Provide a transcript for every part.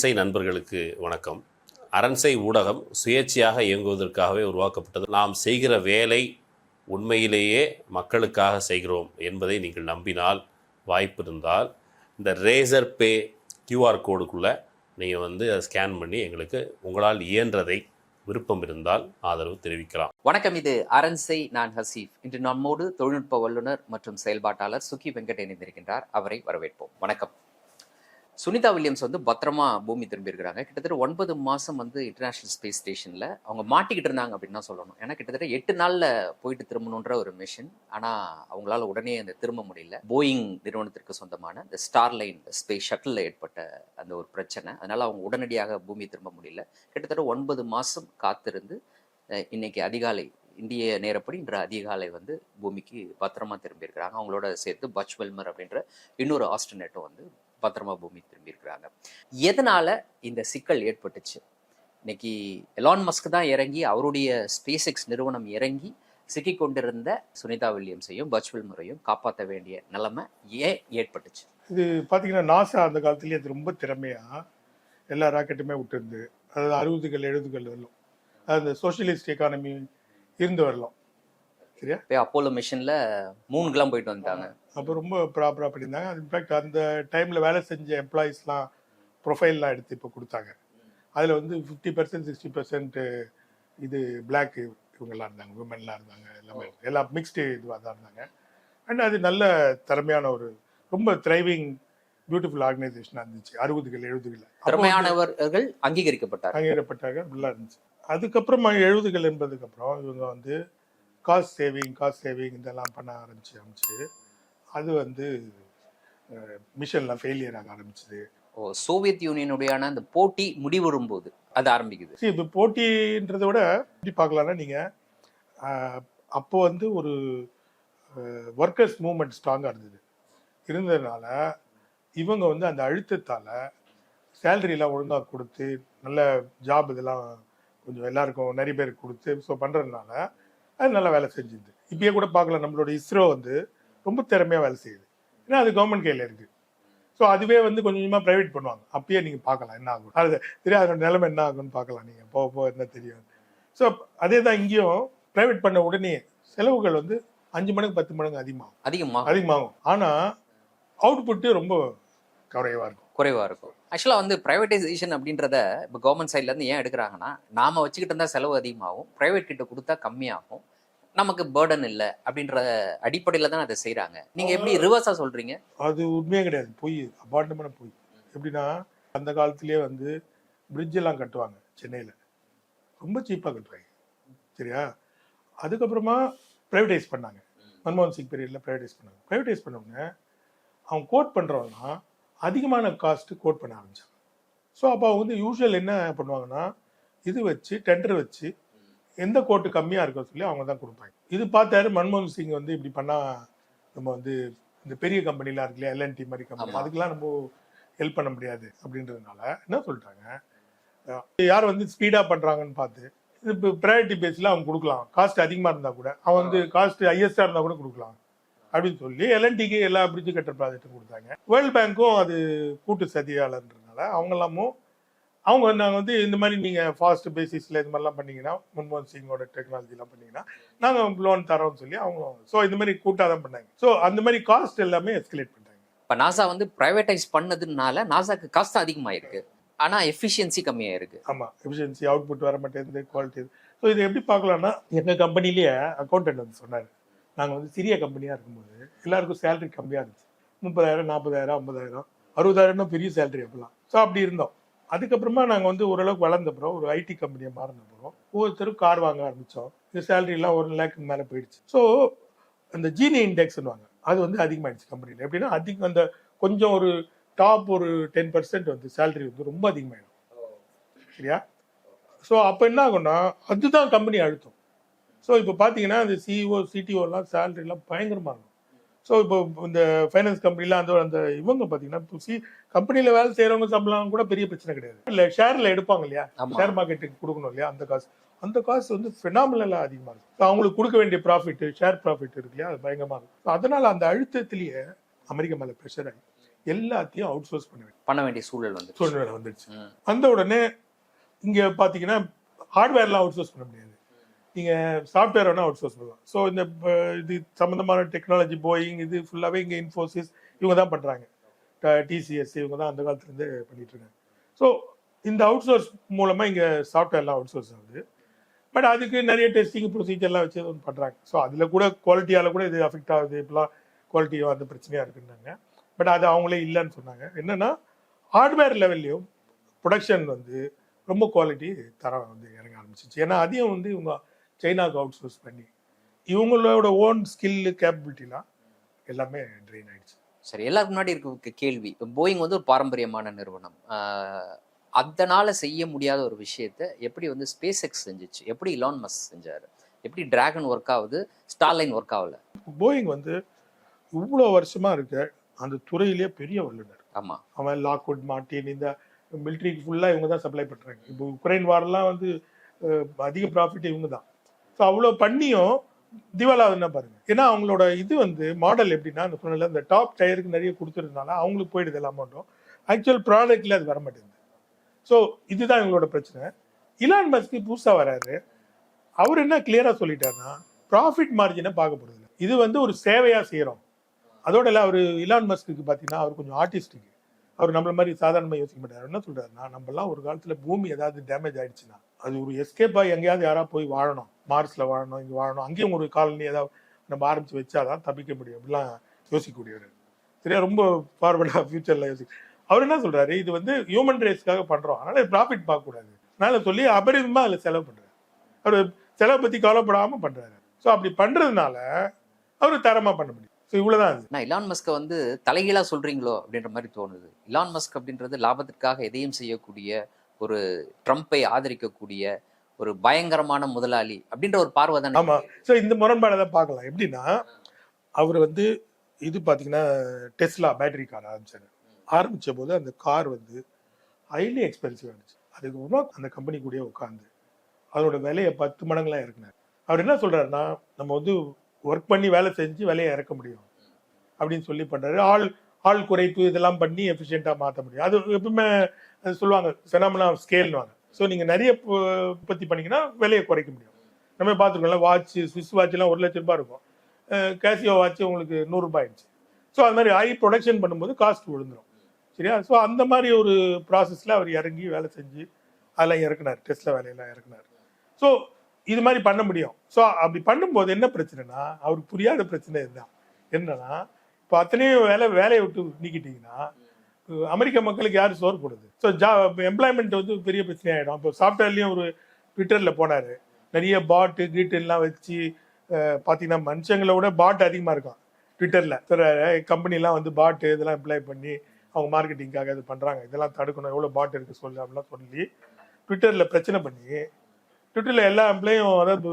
அரண்சை நண்பர்களுக்கு வணக்கம். அரண்சை ஊடகம் சுயேட்சையாக இயங்குவதற்காகவே உருவாக்கப்பட்டது. நாம் செய்கிற வேலை உண்மையிலேயே மக்களுக்காக செய்கிறோம் என்பதை நீங்கள் நம்பினால் வாய்ப்பு இருந்தால் இந்த ரேசர் பே கியூஆர் கோடுக்குள்ளே நீங்கள் வந்து அதை ஸ்கேன் பண்ணி எங்களுக்கு உங்களால் இயன்றதை விருப்பம் இருந்தால் ஆதரவு தெரிவிக்கலாம். வணக்கம் இது அரண்சை நான் ஹசீஃப் இன்று நம்மோடு தொழில்நுட்ப வல்லுநர் மற்றும் செயல்பாட்டாளர் சுகி வெங்கட் இணைந்திருக்கின்றார். அவரை வரவேற்போம். வணக்கம். சுனிதா வில்லியம்ஸ் வந்து பத்திரமா பூமி திரும்பியிருக்கிறாங்க. கிட்டத்தட்ட ஒன்பது மாசம் வந்து இன்டர்நேஷனல் ஸ்பேஸ் ஸ்டேஷன்ல அவங்க மாட்டிக்கிட்டு இருந்தாங்க அப்படின்னு தான் சொல்லணும். ஏன்னா கிட்டத்தட்ட எட்டு நாள்ல போயிட்டு திரும்பணுன்ற ஒரு மிஷன் ஆனா அவங்களால உடனே அந்த திரும்ப முடியல. போயிங் நிறுவனத்திற்கு சொந்தமான இந்த ஸ்டார்லைன் ஸ்பேஸ் ஷட்டில் ஏற்பட்ட அந்த ஒரு பிரச்சனை. அதனால அவங்க உடனடியாக பூமி திரும்ப முடியல. கிட்டத்தட்ட ஒன்பது மாசம் காத்திருந்து இன்னைக்கு அதிகாலை இந்திய நேரப்படி இன்று அதிகாலை வந்து பூமிக்கு பத்திரமா திரும்பியிருக்கிறாங்க. அவங்களோட சேர்த்து பச் வெல்மர் அப்படின்ற இன்னொரு ஆஸ்ட்ரனேட்டும் வந்து பத்திரமா பூமி திரும்பியிருக்கிறாங்க. எதனால இந்த சிக்கல் ஏற்பட்டுச்சு? இன்னைக்கு எலான் மஸ்க் தான் இறங்கி அவருடைய ஸ்பேஸ் எக்ஸ் நிறுவனம் இறங்கி சிக்கி கொண்டிருந்த சுனிதா வில்லியம்ஸையும் பச் முறையும் காப்பாற்ற வேண்டிய நிலைமை ஏன் ஏற்பட்டுச்சு? இது பார்த்தீங்கன்னா நாசா அந்த காலத்துலேயே அது ரொம்ப திறமையா எல்லா ராக்கெட்டுமே விட்டுருந்து அதாவது அறுபதுகள் எழுபதுகள் வரலாம். அது அந்த சோஷியலிஸ்ட் எக்கானமி இருந்து வரலாம். சரியா? இப்போ அப்போலோ மிஷன்ல மூணுக்கெல்லாம் போயிட்டு வந்துட்டாங்க. அப்போ ரொம்ப ப்ராப்பராக பண்ணியிருந்தாங்க. இன்ஃபேக்ட் அந்த டைமில் வேலை செஞ்ச எம்ப்ளாயீஸ்லாம் ப்ரொஃபைல்லாம் எடுத்து இப்போ கொடுத்தாங்க. அதில் வந்து ஃபிஃப்டி பர்சன்ட் சிக்ஸ்டி பர்சன்ட் இது பிளாக் இவங்கெல்லாம் இருந்தாங்க விமன்லாம் இருந்தாங்க எல்லாமே. எல்லாம் மிக்ஸ்டு இதுவாக தான் இருந்தாங்க. அண்ட் அது நல்ல திறமையான ஒரு ரொம்ப த்ரைவிங் பியூட்டிஃபுல் ஆர்கனைசேஷனாக இருந்துச்சு. அறுபதுகள் எழுபதுகளில் திறமையானவர்கள் அங்கீகரிக்கப்பட்டார் அங்கீகரப்பட்டாங்க நல்லா இருந்துச்சு. அதுக்கப்புறமா எழுபதுகள் என்பதுக்கப்புறம் இவங்க வந்து காஸ்ட் சேவிங் காஸ்ட் சேவிங் இதெல்லாம் பண்ண ஆரம்பிச்சு ஆரம்பிச்சு. அது வந்து மிஷன்லாம் ஃபெயிலியர் ஆக ஆரம்பிச்சது. ஓ சோவியத் யூனியனுடையான அந்த போட்டி முடிவரும் போது அது ஆரம்பிக்குது. சரி இப்போ போட்டின்றதை விட எப்படி பார்க்கலாம்னா நீங்கள் அப்போ வந்து ஒரு ஒர்க்கர்ஸ் மூவ்மெண்ட் ஸ்ட்ராங்காக இருந்தது. இருந்ததுனால இவங்க வந்து அந்த அழுத்தத்தால் சேலரிலாம் ஒழுங்காக கொடுத்து நல்ல ஜாப் இதெல்லாம் கொஞ்சம் எல்லாருக்கும் நிறைய பேருக்கு கொடுத்து ஸோ பண்ணுறதுனால அது நல்லா வேலை செஞ்சுது. இப்பயே கூட பார்க்கலாம் நம்மளோட இஸ்ரோ வந்து ரொம்ப திறமையாக வேலை செய்யுது. ஏன்னா அது கவர்மெண்ட் கையில் இருக்குது ஸோ அதுவே வந்து கொஞ்சம் கொஞ்சமாக ப்ரைவேட் பண்ணுவாங்க. அப்பயே நீங்கள் பார்க்கலாம் என்ன ஆகும். அது தெரியாது அதோட நிலைமை என்ன ஆகும்னு பார்க்கலாம். நீங்கள் போக போக என்ன தெரியும். ஸோ அதே தான் இங்கேயும் ப்ரைவேட் பண்ண உடனே செலவுகள் வந்து அஞ்சு மடங்கு பத்து மடங்கு அதிகமாகும். அதிகமா அதிகமாகும். ஆனால் அவுட்புட்டு ரொம்ப குறைவாக இருக்கும். குறைவா இருக்கும். ஆக்சுவலா வந்து பிரைவேடைசேஷன் அப்படின்றத இப்போ கவர்மெண்ட் சைட்ல இருந்து ஏன் எடுக்கிறாங்கன்னா நாம வச்சுக்கிட்டு இருந்தா செலவு அதிகமாகும் பிரைவேட் கிட்ட கொடுத்தா கம்மியாகும் நமக்கு பேர்டன் இல்லை அப்படின்ற அடிப்படையில தான் அதை செய்றாங்க. நீங்க எப்படி ரிவர்ஸா சொல்றீங்க? அது உண்மையே கிடையாது. பொய் அபாண்டமான பொய். எப்படின்னா அந்த காலத்திலேயே வந்து எல்லாம் கட்டுவாங்க சென்னையில். ரொம்ப சீப்பாக கட்டுவாங்க. சரியா? அதுக்கப்புறமா ப்ரைவேடைஸ் பண்ணாங்க. மன்மோகன் சிங் பீரியடில் ப்ரைவேடைஸ் பண்ணாங்க. ப்ரைவேடைஸ் பண்ணவொடனே அவங்க கோட் பண்ணுறவங்கன்னா அதிகமான காஸ்ட்டு கோட் பண்ண ஆரம்பிச்சாங்க. ஸோ அப்போ அவங்க வந்து யூஸ்வல் என்ன பண்ணுவாங்கன்னா இது வச்சு டெண்டர் வச்சு எந்த கோட்டு கம்மியாக இருக்கோ சொல்லி அவங்க தான் கொடுப்பாங்க. இது பார்த்தாரு மன்மோகன் சிங் வந்து இப்படி பண்ணால் நம்ம வந்து இந்த பெரிய கம்பெனிலாம் இருக்கு இல்லையா எல்என்டி மாதிரி கம்பெனி. அதுக்கெல்லாம் நம்ம ஹெல்ப் பண்ண முடியாது அப்படின்றதுனால என்ன சொல்லிட்டாங்க யார் வந்து ஸ்பீடாக பண்ணுறாங்கன்னு பார்த்து இது இப்போ ப்ரையாரிட்டி பேஸில் அவங்க கொடுக்கலாம். காஸ்ட் அதிகமாக இருந்தால் கூட அவன் வந்து காஸ்ட் ஹையஸ்டாக இருந்தால் கூட கொடுக்கலாம். அப்படின்னு சொல்லி எல்என்டிக்கு எல்லா பிரிட்ஜ் கட்டுற ப்ராஜெக்ட்டும் கொடுத்தாங்க. வேர்ல்ட் பேங்க்கும் அது கூட்டு சதியாளன்றதுனால அவங்க எல்லாமும் அவங்க நாங்கள் வந்து இந்த மாதிரி நீங்கள் ஃபாஸ்ட் பேசிஸில் இது மாதிரிலாம் பண்ணீங்கன்னா மன்மோகன் சிங்கோட டெக்னாலஜிலாம் பண்ணீங்கன்னா நாங்கள் லோன் தரோம்னு சொல்லி அவங்க ஸோ இந்த மாதிரி கூட்டாக தான் பண்ணாங்க. ஸோ அந்த மாதிரி காஸ்ட் எல்லாமே எஸ்கலேட் பண்ணிட்டாங்க. இப்ப நாசா வந்து பிரைவேடைஸ் பண்ணதுனால நாசாக்கு காஸ்ட் அதிகமாயிருக்கு. ஆனா எஃபிஷியன்சி கம்மியா இருக்கு ஆமாம் எஃபிஷியன்சி அவுட்புட் வர மாட்டேங்குது குவாலிட்டி ஸோ இது எப்படி பார்க்கலாம்னா எங்கள் கம்பெனிலேயே அக்கௌண்டன்ட் வந்து சொன்னார். நாங்கள் வந்து சிறிய கம்பெனியாக இருக்கும்போது எல்லாருக்கும் சேலரி கம்மியாக இருந்துச்சு. முப்பதாயிரம் நாற்பதாயிரம் ஐம்பதாயிரம். அறுபதாயிரம்னா பெரிய சேலரி அப்போலாம் ஸோ அப்படி இருந்தோம். அதுக்கப்புறமா நாங்கள் வந்து ஓரளவுக்கு வளர்ந்தப்புறம் ஒரு ஐடி கம்பெனியை மாறினப்புறம் ஒவ்வொருத்தரும் கார் வாங்க ஆரம்பித்தோம் இந்த சேலரிலாம் ஒரு லேக்கு மேலே போயிடுச்சு. ஸோ அந்த ஜீனி இண்டெக்ஸ்னுவாங்க அது வந்து அதிகமாயிடுச்சு கம்பெனியில் எப்படின்னா அதிகம் அந்த கொஞ்சம் ஒரு டாப் ஒரு டென் பர்சன்ட் வந்து சேலரி வந்து ரொம்ப அதிகமாயிடும். சரியா? ஸோ அப்போ என்ன ஆகும்னா அதுதான் கம்பெனி அழுத்தம். ஸோ இப்போ பார்த்தீங்கன்னா இந்த E சிஇஓ சிடிஓலாம் சேலரிலாம் பயங்கரமாக இருக்கும். ஸோ இப்போ இந்த ஃபைனான்ஸ் கம்பெனிலாம் அந்த அந்த இவங்க பார்த்தீங்கன்னா சி கம்பெனியில் வேலை செய்கிறவங்க சம்பளம் கூட பெரிய பிரச்சனை கிடையாது. இல்லை ஷேரில் எடுப்பாங்க இல்லையா? ஷேர் மார்க்கெட்டுக்கு கொடுக்கணும் இல்லையா? அந்த காசு. அந்த காசு வந்து ஃபினாமினலாக அதிகமாக இருக்கும். அவங்களுக்கு கொடுக்க வேண்டிய ப்ராஃபிட் ஷேர் ப்ராஃபிட் இருக்கு இல்லையா? அது பயங்கரமாக இருக்கும். அதனால அந்த அழுத்தத்திலேயே அமெரிக்கா மேலே ப்ரெஷர் ஆகி எல்லாத்தையும் அவுட் சோர்ஸ் பண்ண வேண்டிய பண்ண வேண்டிய சூழல் வந்து சூழ்நிலை வந்துடுச்சு. வந்த உடனே இங்க பாத்தீங்கன்னா ஹார்ட்வேர்லாம் அவுட் சோர்ஸ் பண்ண முடியாது. நீங்கள் சாஃப்ட்வேர் வேணால் அவுட் சோர்ஸ் பண்ணலாம். ஸோ இந்த இது சம்மந்தமான டெக்னாலஜி போயிங் இது ஃபுல்லாகவே இங்கே இன்ஃபோசிஸ் இவங்க தான் பண்ணுறாங்க டிசிஎஸ் இவங்க தான் அந்த காலத்துலேருந்து பண்ணிகிட்டு இருக்காங்க. ஸோ இந்த அவுட் சோர்ஸ் மூலமாக இங்கே சாஃப்ட்வேர்லாம் அவுட் சோர்ஸ் ஆகுது. பட் அதுக்கு நிறைய டெஸ்டிங் ப்ரொசீஜர்லாம் வச்சு ஒன்று பண்ணுறாங்க ஸோ அதில் கூட குவாலிட்டியால் கூட இது அஃபெக்ட் ஆகுது. இப்பெல்லாம் குவாலிட்டி அந்த பிரச்சனையாக இருக்குன்னாங்க. பட் அது அவங்களே இல்லைன்னு சொன்னாங்க. என்னென்னா ஹார்ட்வேர் லெவல்லையும் ப்ரொடக்ஷன் வந்து ரொம்ப குவாலிட்டி தரம் வந்து இறங்க ஆரம்பிச்சிச்சு. ஏன்னா அதையும் வந்து இவங்க சைனாவுக்கு அவுட் சோர்ஸ் பண்ணி இவங்களோட ஓன் ஸ்கில் கேப்பபிலிட்டிலாம் எல்லாமே ட்ரெயின் ஆயிடுச்சு. சரி எல்லாருக்கும் முன்னாடி இருக்க கேள்வி போயிங் வந்து ஒரு பாரம்பரியமான நிறுவனம். அதனால செய்ய முடியாத ஒரு விஷயத்த எப்படி வந்து ஸ்பேஸ் எக்ஸ் செஞ்சுச்சு? எப்படி இலான் மஸ் செஞ்சாரு? எப்படி டிராகன் ஒர்க் ஆகுது? ஸ்டார்லைன் ஒர்க் ஆகல? போயிங் வந்து இவ்வளோ வருஷமா இருக்க அந்த துறையிலேயே பெரிய வல்லுநர். ஆமா. அவன் லாக்வுட் மார்டின் இந்த மிலிட்ரிக்கு ஃபுல்லாக இவங்க தான் சப்ளை பண்ணுறாங்க இப்போ உக்ரைன் வார்லாம் வந்து அதிக ப்ராஃபிட் இவங்க தான். ஸோ அவ்வளோ பண்ணியும் திவாலாவதுன்னா பாருங்க. ஏன்னா அவங்களோட இது வந்து மாடல் எப்படின்னா அந்த சொன்னல இந்த டாப் டயருக்கு நிறைய கொடுத்துருந்தனால அவங்களுக்கு போயிடுது எல்லா அமௌண்ட்டும் ஆக்சுவல் ப்ராடக்ட்ல அது வர மாட்டேங்குது. ஸோ இதுதான் எங்களோட பிரச்சனை. இலான் மஸ்க்கு புதுசாக வராரு. அவர் என்ன கிளியராக சொல்லிட்டாருன்னா ப்ராஃபிட் மார்ஜினை பார்க்க போறது இது வந்து ஒரு சேவையாக செய்கிறோம் அதோட இல்லை அவர் இலான் மஸ்க்கு பார்த்தீங்கன்னா அவர் கொஞ்சம் ஆர்டிஸ்டிக் அவர் நம்மள மாதிரி சாதாரணமாக யோசிக்க மாட்டார். என்ன சொல்கிறாருன்னா நம்மலாம் ஒரு காலத்தில் பூமி ஏதாவது டேமேஜ் ஆயிடுச்சுன்னா அது ஒரு எஸ்கேப்பாக எங்கேயாவது யாராவது போய் வாழணும். மார்ஸில் வாழணும் இங்கே வாழணும். அங்கேயும் ஒரு காலனி ஏதாவது நம்ம ஆரம்பித்து வச்சா தான் தப்பிக்க முடியும். அப்படிலாம் யோசிக்கக்கூடியவர். சரியா? ரொம்ப ஃபார்வர்டாக ஃபியூச்சரில் யோசிக்க. அவர் என்ன சொல்கிறாரு இது வந்து ஹியூமன் ரைட்ஸ்க்காக பண்ணுறோம் அதனால் ப்ராஃபிட் பார்க்கக்கூடாது. அதனால் சொல்லி அபரிதமாக அதில் செலவு பண்ணுறாரு அவர் செலவு பற்றி கவலைப்படாமல் பண்ணுறாரு ஸோ அப்படி பண்ணுறதுனால அவர் தரமாக பண்ண முடியும். ஸோ இவ்வளவுதான் அது. நான் இலான் மஸ்கை வந்து தலைகீழா சொல்றீங்களோ அப்படின்ற மாதிரி தோணுது. இலான் மஸ்க் அப்படின்றது லாபத்திற்காக எதையும் செய்யக்கூடிய ஒரு ட்ரம்ப்பை ஆதரிக்கக்கூடிய ஒரு பயங்கரமான முதலாளி அப்படின்ற ஒரு பார்வை தான் ஆமாம் ஸோ இந்த முரண்பாடை தான் பார்க்கலாம். எப்படின்னா அவர் வந்து இது பார்த்தீங்கன்னா டெஸ்லா பேட்டரி கார் ஆரம்பிச்சார். ஆரம்பித்த போது அந்த கார் வந்து ஹைலி எக்ஸ்பென்சிவ் இருந்துச்சு அதுக்கப்புறமா அந்த கம்பெனி கூடயே உட்காந்து அதோட விலையை பத்து மடங்குலாம் இறக்குனார். அவர் என்ன சொல்கிறாருன்னா நம்ம வந்து ஒர்க் பண்ணி வேலை செஞ்சு விலையை இறக்க முடியும் அப்படின்னு சொல்லி பண்ணுறாரு ஆள் ஆள் குறைப்பு இதெல்லாம் பண்ணி எஃபிஷியண்ட்டாக மாற்ற முடியும். அது எப்பவுமே அது சொல்லுவாங்க ஃபெனாமினா ஸ்கேல்னுவாங்க ஸோ நீங்கள் நிறைய உற்பத்தி பண்ணீங்கன்னா விலையை குறைக்க முடியும். நம்ம பார்த்துருக்கோம்ல வாட்ச் சுவிஸ் வாட்ச்லாம் ஒரு லட்ச ரூபாய் இருக்கும். கேசியோ வாட்ச் உங்களுக்கு நூறுரூபா ஆயிடுச்சு. ஸோ அது மாதிரி ஹை ப்ரொடக்ஷன் பண்ணும்போது காஸ்ட் விழுந்துடும் சரியா? ஸோ அந்த மாதிரி ஒரு ப்ராசஸில் அவர் இறங்கி வேலை செஞ்சு அதெல்லாம் இறக்குனார். டெஸ்ட்ல வேலையெல்லாம் இறக்குனார். ஸோ இது மாதிரி பண்ண முடியும். ஸோ அப்படி பண்ணும்போது என்ன பிரச்சனைனா அவருக்கு புரியாத பிரச்சனை இதுதான். என்னன்னா இப்போ அத்தனையும் வேலை வேலையை விட்டு நீக்கிட்டீங்கன்னா அமெரிக்க மக்களுக்கு யார் சோர் போடுது ஸோ ஜா எம்ப்ளாய்மெண்ட் வந்து பெரிய பிரச்சனை ஆகிடும் இப்போ சாஃப்ட்வேர்லேயும் ஒரு ட்விட்டரில் போனார். நிறைய பாட்டு கீட்டுலாம் வச்சு பார்த்தீங்கன்னா மனுஷங்களை விட பாட் அதிகமாக இருக்கும் ட்விட்டரில் சில கம்பெனிலாம் வந்து பாட்டு இதெல்லாம் எம்ப்ளாய் பண்ணி அவங்க மார்க்கெட்டிங்காக இது பண்ணுறாங்க இதெல்லாம் தடுக்கணும். எவ்வளோ பாட்டு இருக்குது சொல்லு அப்படிலாம் சொல்லி ட்விட்டரில் பிரச்சனை பண்ணி ட்விட்டரில் எல்லா எம்ப்ளாயும் அதாவது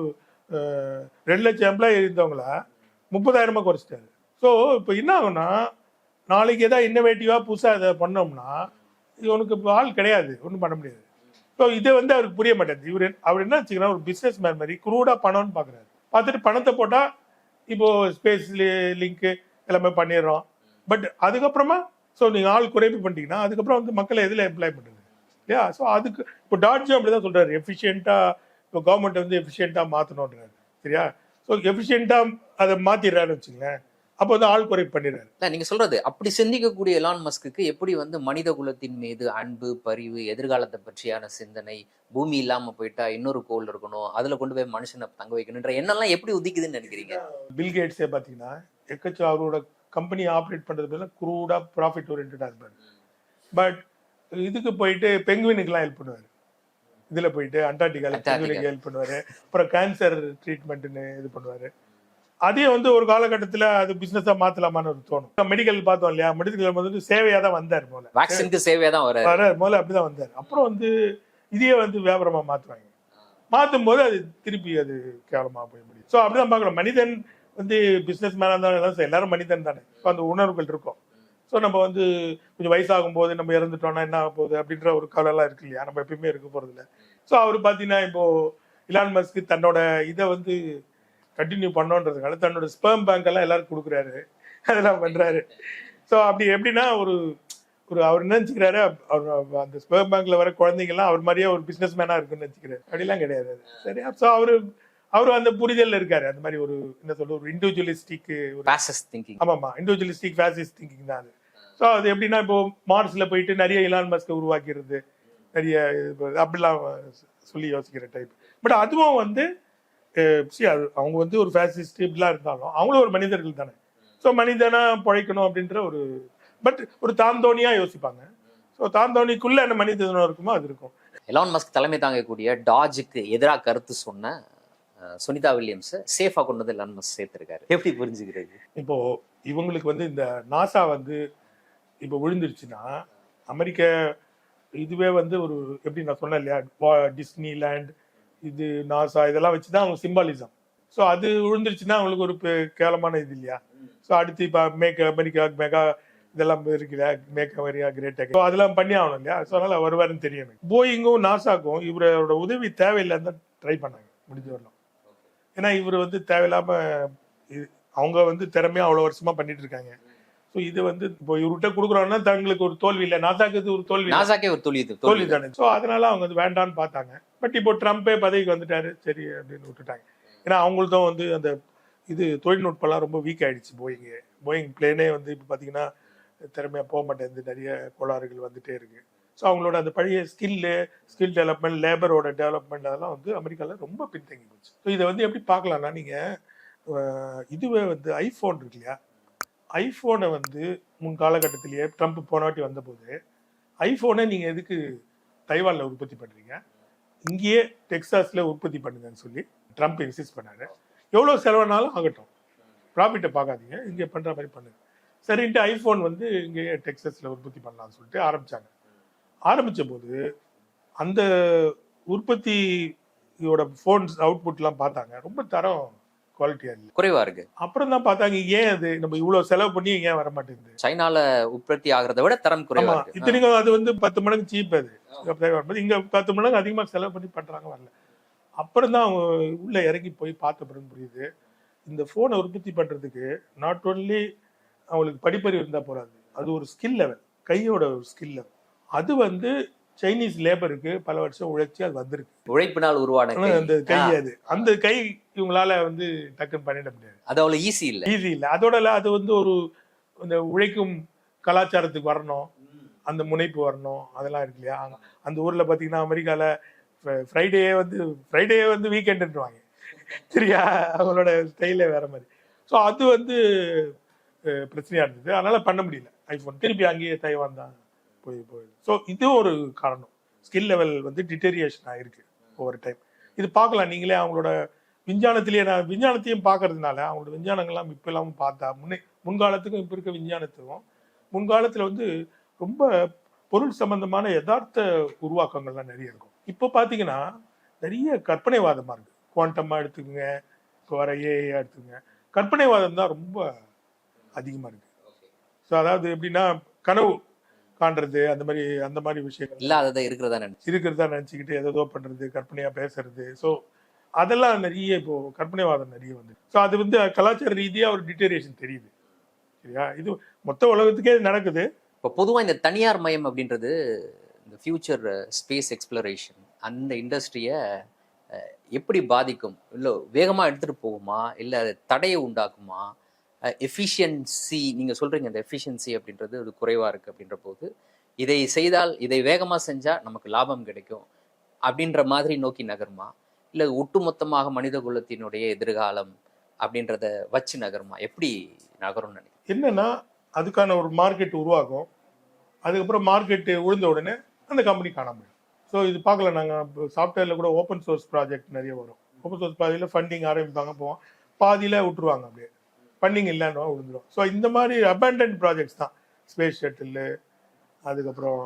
ரெண்டு லட்சம் எம்ப்ளாயி இருந்தவங்கள முப்பதாயிரமா குறைச்சிட்டாரு. ஸோ இப்போ என்ன ஆகும்னா நாளைக்கு ஏதாவது இன்னோவேட்டிவாக புதுசாக இதை பண்ணோம்னா இது உனக்கு இப்போ ஆள் கிடையாது ஒன்றும் பண்ண முடியாது. ஸோ இதை வந்து அவருக்கு புரிய மாட்டேங்குது. இவர் அவர் என்ன வச்சுக்கிறா ஒரு பிஸ்னஸ் மேன் மாதிரி குரூடாக பணம்னு பார்க்குறாரு பார்த்துட்டு பணத்தை போட்டால் இப்போது ஸ்பேஸ் லிங்க்கு எல்லாமே பண்ணிடுறோம். பட் அதுக்கப்புறமா ஸோ நீங்கள் ஆள் குறைப்பு பண்ணிட்டீங்கன்னா அதுக்கப்புறம் வந்து மக்களை எதில் எம்ப்ளாய் பண்ணுறது இல்லையா? ஸோ அதுக்கு இப்போ டாட்ஜி அப்படி தான் சொல்கிறாரு எஃபிஷியண்ட்டாக இப்போ கவர்மெண்ட் வந்து எஃபிஷியண்ட்டாக மாற்றணுன்றாரு சரியா? ஸோ எஃபிஷியண்ட்டாக அதை மாற்றிடுறாருன்னு வச்சுங்களேன் அப்போ வந்து ஆள் குறைப்பு பண்ணிடுறாரு. இல்ல நீங்க சொல்றது அப்படி சிந்திக்கக்கூடிய எலான் மஸ்க்கு எப்படி வந்து மனித குலத்தின் மீது அன்பு பரிவு எதிர்காலத்தை பற்றியான சிந்தனை பூமி இல்லாம போயிட்டா இன்னொரு கோள் இருக்கணும் அதுல கொண்டு போய் மனுஷனை தங்க வைக்கணும்ன்ற எண்ணெல்லாம் எப்படி உதிக்குதுன்னு நினைக்கிறீங்க? பில் கேட்ஸே பார்த்தீங்கன்னா எக்கச்ச அவரோட கம்பெனி ஆப்ரேட் பண்ணுறது பதிலாக குரூடாக ப்ராஃபிட் ஓரியன்டாக இருப்பார். பட் இதுக்கு போயிட்டு பெங்குவினுக்குலாம் ஹெல்ப் பண்ணுவார். இதில் போயிட்டு Antarctica. பெங்குவினுக்கு ஹெல்ப் பண்ணுவார். அப்புறம் கேன்சர் ட்ரீட்மெண்ட்டுன்னு இது பண்ணுவார். அதையும் வந்து ஒரு காலகட்டத்தில் அது பிஸ்னஸாக மாற்றலாமான்னு ஒரு தோணும். மெடிக்கல் பார்த்தோம் இல்லையா? மெடிக்கல் வந்து சேவையாக தான் வந்தார் முதல்ல வேக்சினுக்கு சேவையா தான் வர வர முதல்ல அப்படிதான் வந்தார். அப்புறம் வந்து இதையே வந்து வியாபாரமா மாத்துவாங்க. மாத்தும் போது அது திருப்பி அது கேவலமா போய் முடியும். ஸோ அப்படிதான் பார்க்கணும் மனிதன் வந்து பிசினஸ் மேனா இருந்தாலும் எல்லாம் எல்லாரும் மனிதன் தானே. ஸோ அந்த உணர்வுகள் இருக்கும். ஸோ நம்ம வந்து கொஞ்சம் வயசாகும் போது நம்ம இறந்துட்டோம்னா என்ன ஆக போகுது அப்படின்ற ஒரு கவலைலாம் இருக்கு இல்லையா? நம்ம எப்பயுமே இருக்க போறது இல்லை ஸோ அவர் பார்த்தீங்கன்னா இப்போ இலான் மஸ்க்கு தன்னோட இதை வந்து கண்டினியூ பண்ணோன்றதுனால தன்னோட ஸ்பெர்ம் பேங்க் எல்லாம் எல்லாருக்கும் கொடுக்குறாரு. அதெல்லாம் பண்றாரு. ஸோ அப்படி எப்படின்னா ஒரு ஒரு அவர் என்ன நினச்சிக்கிறாரு அவர் அந்த ஸ்பேர் பேங்க்ல வர குழந்தைங்கலாம் அவர் மாதிரியே ஒரு பிசினஸ் மேனா இருக்குன்னு நினச்சிக்கிறாரு. அப்படிலாம் கிடையாது. சரி ஸோ அவரு அவரு அந்த புரிதல்ல இருக்காரு. அந்த மாதிரி ஒரு என்ன சொல்றது ஒரு இண்டிவிஜுவலிஸ்டிக் ஒரு திங்கிங் ஆமாமா இண்டிவிஜுவலிஸ்டிக் ஃபேசிஸ்ட் திங்கிங் தான் அது. ஸோ அது எப்படின்னா இப்போ மார்ஸ்ல போயிட்டு நிறைய இலான் மஸ்கை உருவாக்கிறது நிறைய அப்படிலாம் சொல்லி யோசிக்கிற டைப் பட் அதுவும் வந்து அது அவங்க வந்து ஒரு ஃபேசிஸ்ட் இப்படிலாம் இருந்தாலும் அவங்களும் ஒரு மனிதர்கள் தானே. ஸோ மனிதனா பிழைக்கணும் அப்படின்ற ஒரு பட் ஒரு தாந்தோணியா யோசிப்பாங்க. ஸோ தாந்தோணிக்குள்ள என்ன மனிதனம் இருக்குமோ அது இருக்கும். எலான் மஸ்க் தலைமை தாங்கக்கூடிய டாஜுக்கு எதிராக கருத்து சொன்ன சுனிதா வில்லியம்ஸ் சேஃபா கொண்டு வந்து எலான் மஸ்க் சேர்த்திருக்காரு. எப்படி புரிஞ்சுக்கிறது? இப்போ இவங்களுக்கு வந்து இந்த நாசா வந்து இப்போ விழுந்துருச்சுன்னா அமெரிக்க இதுவே வந்து ஒரு எப்படி நான் சொன்னேன் இல்லையா வா- டிஸ்னி லேண்ட் இது நாசா இதெல்லாம் வச்சு தான் அவங்க சிம்பாலிசம் ஸோ அது விழுந்துருச்சுன்னா அவங்களுக்கு ஒரு பெ- கேவலமான இது இல்லையா? ஸோ அடுத்து இப்போ மேக் அமெரிக்கா மெகா இதெல்லாம் இருக்குல்ல மேக் அமெரிக்கா கிரேட் ஸோ அதெல்லாம் பண்ணி ஆகணும் இல்லையா? ஸோ அதனால் வருவாருன்னு தெரியும் போயிங்கும் நாசாக்கும் இவரோட உதவி தேவையில்லைன்னு தான் ட்ரை பண்ணாங்க முடிஞ்ச வரலாம் ஏன்னா இவர் வந்து தேவையில்லாமல் இது- அவங்க வந்து திறமையாக அவ்வளோ வருஷமாக பண்ணிட்டு இருக்காங்க. ஸோ இது வந்து இப்போ இவர்கிட்ட கொடுக்குறோம்னா தங்களுக்கு ஒரு தோல்வி இல்லை. நாசாக்கு ஒரு தோல்வி. நாசாக்கே ஒரு தோல்வி தோல்வி தானே. ஸோ அதனால அவங்க அது வேண்டான்னு பார்த்தாங்க. பட் இப்போ ட்ரம்ப்பே பதவிக்கு வந்துட்டாரு. சரி அப்படின்னு விட்டுட்டாங்க. ஏன்னா அவங்களுக்கும் வந்து அந்த இது தொழில்நுட்பம்லாம் ரொம்ப வீக் ஆயிடுச்சு. போயிங் போயிங் பிளேனே வந்து இப்போ பார்த்தீங்கன்னா திறமையா போக மாட்டேங்குது. நிறைய கோளாறுகள் வந்துட்டே இருக்கு. ஸோ அவங்களோட அந்த பழைய ஸ்கில்லு ஸ்கில் டெவலப்மெண்ட் லேபரோட டெவலப்மெண்ட் அதெல்லாம் வந்து அமெரிக்காவில் ரொம்ப பின்தங்கி போச்சு. ஸோ இதை வந்து எப்படி பார்க்கலாம்னா நீங்கள் இதுவே வந்து ஐஃபோன் இருக்கு இல்லையா? ஐஃபோனை வந்து முன் காலகட்டத்திலேயே ட்ரம்ப் போன வாட்டி வந்தபோது ஐஃபோனை நீங்கள் எதுக்கு தைவானில் உற்பத்தி பண்ணுறீங்க இங்கேயே டெக்ஸாஸில் உற்பத்தி பண்ணுங்கன்னு சொல்லி ட்ரம்ப் இன்சிஸ்ட் பண்ணார். எவ்வளோ செலவானாலும் ஆகட்டும். ப்ராஃபிட்டை பார்க்காதீங்க. இங்கே பண்ணுற மாதிரி பண்ணுங்க. சரின்ட்டு ஐஃபோன் வந்து இங்கேயே டெக்ஸஸில் உற்பத்தி பண்ணலாம்னு சொல்லிட்டு ஆரம்பித்தாங்க ஆரம்பித்த போது அந்த உற்பத்தியோட ஃபோன்ஸ் அவுட்புட்லாம் பார்த்தாங்க. ரொம்ப தரம் குவாலிட்டியாக இல்லை. குறைவா இருக்கு. அப்புறம் தான் பார்த்தாங்க ஏன் அது? நம்ம இவ்வளவு செலவு பண்ணி ஏன் வர மாட்டேங்குது? சைனால உற்பத்தி ஆகிறத விட தரம் குறைவா இருக்கு. இத்தனைக்கும் அது வந்து பத்து மடங்கு சீப் அது. இங்க பத்து மடங்கு அதிகமா செலவு பண்ணி பண்றாங்க வரல. அப்புறம் தான் அவங்க உள்ள இறங்கி போய் பார்த்த பிறகு புரியுது இந்த போனை உற்பத்தி பண்றதுக்கு நாட் ஒன்லி அவங்களுக்கு படிப்பறிவு இருந்தா போறாது அது ஒரு ஸ்கில் லெவல் கையோட ஒரு ஸ்கில் லெவல் அது வந்து சைனீஸ் லேபருக்கு பல வருஷம் உழைச்சி அது வந்திருக்கு. உழைப்பினால் உருவான. அந்த கை அது. அந்த கை இவங்களால வந்து டக்குன்னு பண்ணிட முடியாது. அது அவ்வளவு ஈஸி இல்ல. ஈஸி இல்லை. அதோட அது வந்து ஒரு இந்த உழைக்கும் கலாச்சாரத்துக்கு வரணும். அந்த முனைப்பு வரணும். அதெல்லாம் இருக்கு இல்லையா? அந்த ஊர்ல பாத்தீங்கன்னா அமெரிக்கால ஃப்ரைடே வந்து ஃப்ரைடே வந்து வீக்கெண்டுன்றாங்க சரியா? அவங்களோட ஸ்டைலே வேற மாதிரி. ஸோ அது வந்து அஹ், பிரச்சனையா இருந்தது. அதனால பண்ண முடியல. ஐஃபோன் திருப்பி அங்கேயே தைவான் தான். போய் போய். ஸோ இதுவும் ஒரு காரணம். ஸ்கில் லெவல் வந்து டிட்டேரியேஷன் ஆயிருக்கு ஒவ்வொரு டைம் இது பார்க்கலாம். நீங்களே அவங்களோட விஞ்ஞானத்திலேயே நான் விஞ்ஞானத்தையும் பார்க்கறதுனால அவங்களோட விஞ்ஞானங்கள்லாம் இப்போ இல்லாமல் பார்த்தா முன்னே முன்காலத்துக்கும் இப்போ இருக்க விஞ்ஞானத்துக்கும் முன்காலத்தில் வந்து ரொம்ப பொருள் சம்பந்தமான யதார்த்த உருவாக்கங்கள்லாம் நிறைய இருக்கும். இப்போ பார்த்தீங்கன்னா நிறைய கற்பனைவாதமாக இருக்கு. குவாண்டமாக எடுத்துக்கோங்க இப்போ வர ஏஐ எடுத்துக்கோங்க. கற்பனைவாதம் தான் ரொம்ப அதிகமாக இருக்கு. ஸோ அதாவது எப்படின்னா கனவு. காண்றது அந்த மாதிரி அந்த மாதிரி விஷயங்கள். இல்லாததை இருக்கிறதா நினைச்சு. இருக்கிறதா நினச்சிக்கிட்டு ஏதோ பண்றது கற்பனையா பேசுறது. ஸோ அதெல்லாம் நிறைய இப்போ கற்பனைவாதம் நிறைய வந்து. ஸோ அது வந்து கலாச்சார ரீதியா ஒரு டிட்டேரியேஷன் தெரியுது. சரியா? இது மொத்த உலகத்துக்கே நடக்குது. இப்போ பொதுவா இந்த தனியார் மயம் அப்படின்றது இந்த ஃபியூச்சர் ஸ்பேஸ் எக்ஸ்ப்ளரேஷன் அந்த இண்டஸ்ட்ரியை எப்படி பாதிக்கும்? இல்லை வேகமா எடுத்துட்டு போகுமா? இல்லை தடையை உண்டாக்குமா? எஃபிஷியன்சி நீங்கள் சொல்கிறீங்க இந்த எஃபிஷியன்சி அப்படின்றது அது குறைவாக இருக்கு அப்படின்ற போது இதை செய்தால் இதை வேகமாக செஞ்சால் நமக்கு லாபம் கிடைக்கும் அப்படின்ற மாதிரி நோக்கி நகருமா? இல்லை ஒட்டுமொத்தமாக மனித குலத்தினுடைய எதிர்காலம் அப்படின்றத வச்சு நகருமா? எப்படி நகரும்னு நினைக்கிறேன் என்னன்னா அதுக்கான ஒரு மார்க்கெட் உருவாகும். அதுக்கப்புறம் மார்க்கெட் விழுந்த உடனே அந்த கம்பெனி காணாம ஸோ இது பார்க்கல நாங்கள் சாஃப்ட்வேரில் கூட ஓப்பன் சோர்ஸ் ப்ராஜெக்ட் நிறைய வரும். ஓப்பன் சோர்ஸ் ப்ராஜெக்டில் ஃபண்டிங் ஆரம்பிப்பாங்க போவோம் பாதியில் விட்டுருவாங்க அப்படியே. ஃபண்டிங் இல்லைன்னு விழுந்துரும். ஸோ இந்த மாதிரி அபேண்டன்ட் ப்ராஜெக்ட்ஸ் தான். ஸ்பேஸ் ஷட்டில் அதுக்கப்புறம்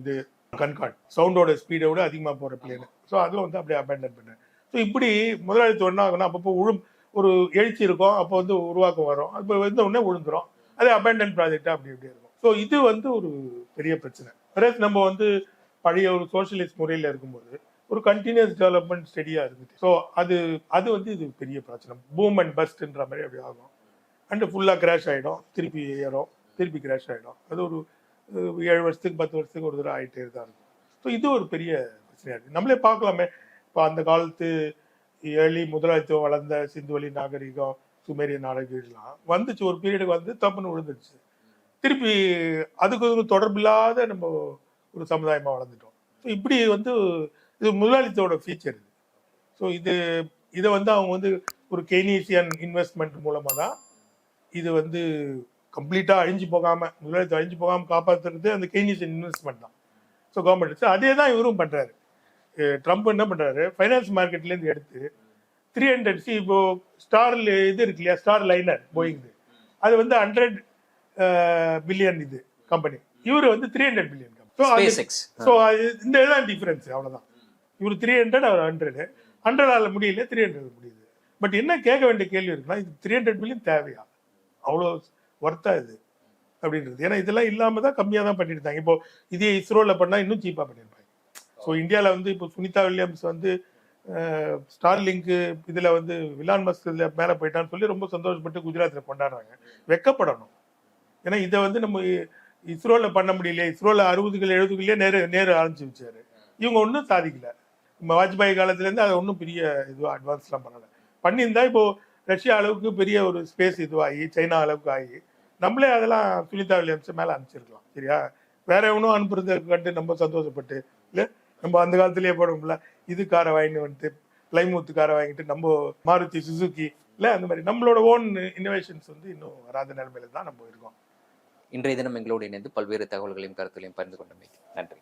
இது கன்கார்ட் சவுண்டோட ஸ்பீடை விட அதிகமாக போகிற பிளேனு ஸோ அதில் வந்து அப்படியே அபேண்டன் பண்ணேன். ஸோ இப்படி முதலாளித்து ஒன்றா ஆகுனா அப்பப்போ உழும் ஒரு எழுச்சி இருக்கும் அப்போ வந்து உருவாக்கம் வரும். அப்போ வந்த உடனே விழுந்துரும். அது அபேண்டன் ப்ராஜெக்டாக அப்படி இப்படி இருக்கும். ஸோ இது வந்து ஒரு பெரிய பிரச்சனை. பிறகு நம்ம வந்து பழைய ஒரு சோஷியலிஸ்ட் முறையில் இருக்கும்போது ஒரு கண்டினியூஸ் டெவலப்மெண்ட் ஸ்டெடியாக இருந்துச்சு ஸோ அது அது வந்து இது பெரிய பிரச்சனை. பூம் அண்ட் பஸ்ட்ன்ற மாதிரி அப்படி ஆகும். அண்டு ஃபுல்லாக கிராஷ் ஆகிடும் திருப்பி ஏறும். திருப்பி கிராஷ் ஆகிடும் அது ஒரு ஏழு வருஷத்துக்கு பத்து வருஷத்துக்கு ஒரு தடவை ஆகிட்டே தான் இருக்கும். ஸோ இது ஒரு பெரிய பிரச்சனையாக இருக்குது நம்மளே பார்க்கலாமே. இப்போ அந்த காலத்து ஏழி முதலாளித்துவம் வளர்ந்த சிந்துவெளி நாகரிகம் சுமேரிய நாகரிகம்லாம் வந்துச்சு. ஒரு பீரியடுக்கு வந்து தப்புன்னு விழுந்துடுச்சு திருப்பி அதுக்கு ஒரு தொடர்பில்லாத நம்ம ஒரு சமுதாயமாக வளர்ந்துட்டோம். ஸோ இப்படி வந்து இது முதலாளித்தோட ஃபீச்சர் இது. ஸோ இது இதை வந்து அவங்க வந்து ஒரு கெய்னீசியன் இன்வெஸ்ட்மெண்ட் மூலமாக தான் இது வந்து கம்ப்ளீட்டாக அழிஞ்சு போகாமல் முதலாளித்துவம் அழிஞ்சு போகாமல் காப்பாற்றுறது அந்த கெய்னீசியன் இன்வெஸ்ட்மெண்ட் தான். ஸோ கவர்மெண்ட் அதே தான் இவரும் பண்ணுறாரு ட்ரம்ப் என்ன பண்ணுறாரு ஃபைனான்ஸ் மார்க்கெட்லேருந்து எடுத்து த்ரீ ஹண்ட்ரட் சி இப்போ ஸ்டார் இது இருக்கு இல்லையா? ஸ்டார் லைனர் போயிங்து அது வந்து ஹண்ட்ரட் பில்லியன் இது கம்பெனி இவர் வந்து three hundred billion X so இந்த இதுதான் டிஃபரன்ஸ் அவ்வளோதான் இவர் த்ரீ ஹண்ட்ரட் அவர் ஹண்ட்ரட் ஹண்ட்ரடால முடியல த்ரீ ஹண்ட்ரட் முடியுது. பட் என்ன கேட்க வேண்டிய கேள்வி இருக்குன்னா இது த்ரீ ஹண்ட்ரட் பில்லியன் தேவையா? அவ்வளோ ஒர்த்தா இது அப்படின்றது. ஏன்னா இதெல்லாம் இல்லாமல் தான் கம்மியாக தான் பண்ணியிருந்தாங்க. இப்போ இதே இஸ்ரோவில் பண்ணால் இன்னும் சீப்பாக பண்ணியிருப்பாங்க. ஸோ இந்தியாவில் வந்து இப்போ சுனிதா வில்லியம்ஸ் வந்து ஸ்டார் லிங்க்கு இதில் வந்து விலான் மஸ்க் இதில் மேலே போயிட்டான்னு சொல்லி ரொம்ப சந்தோஷப்பட்டு குஜராத்தில் கொண்டாடுறாங்க. வெக்கப்படணும். ஏன்னா இதை வந்து நம்ம இஸ்ரோவில் பண்ண முடியல இஸ்ரோவில் அறுபதுகள் எழுபதுகளே நேரு நேரு ஆரம்பிச்சு வச்சாரு. இவங்க ஒன்றும் சாதிக்கல. நம்ம வாஜ்பாய் காலத்துலேருந்து அதை ஒன்றும் பெரிய இதுவாக அட்வான்ஸ்லாம் பண்ணலை. பண்ணியிருந்தா இப்போது ரஷ்யா அளவுக்கு பெரிய ஒரு ஸ்பேஸ் இதுவாகி சைனா அளவுக்கு ஆகி நம்மளே அதெல்லாம் சுனிதா வில்லியம்ஸ் மேலே அனுப்பிச்சிருக்கலாம் சரியா? வேற எவனும் அனுப்புறதை கண்டு நம்ம சந்தோஷப்பட்டு இல்லை? நம்ம அந்த காலத்திலேயே போடுவோம்ல இது காரை வாங்கிட்டு வந்துட்டு பிளைமூத் காரை வாங்கிட்டு நம்ம மாருதி சுசுகி இல்லை? அந்த மாதிரி நம்மளோட ஓன் இன்னோவேஷன்ஸ் வந்து இன்னும் வராத நிலைமையில தான் நம்ம இருக்கோம். இன்றைய தினம் எங்களோடு இணைந்து பல்வேறு தகவல்களையும் கருத்துகளையும் பகிர்ந்து கொண்டமைக்கு நன்றி.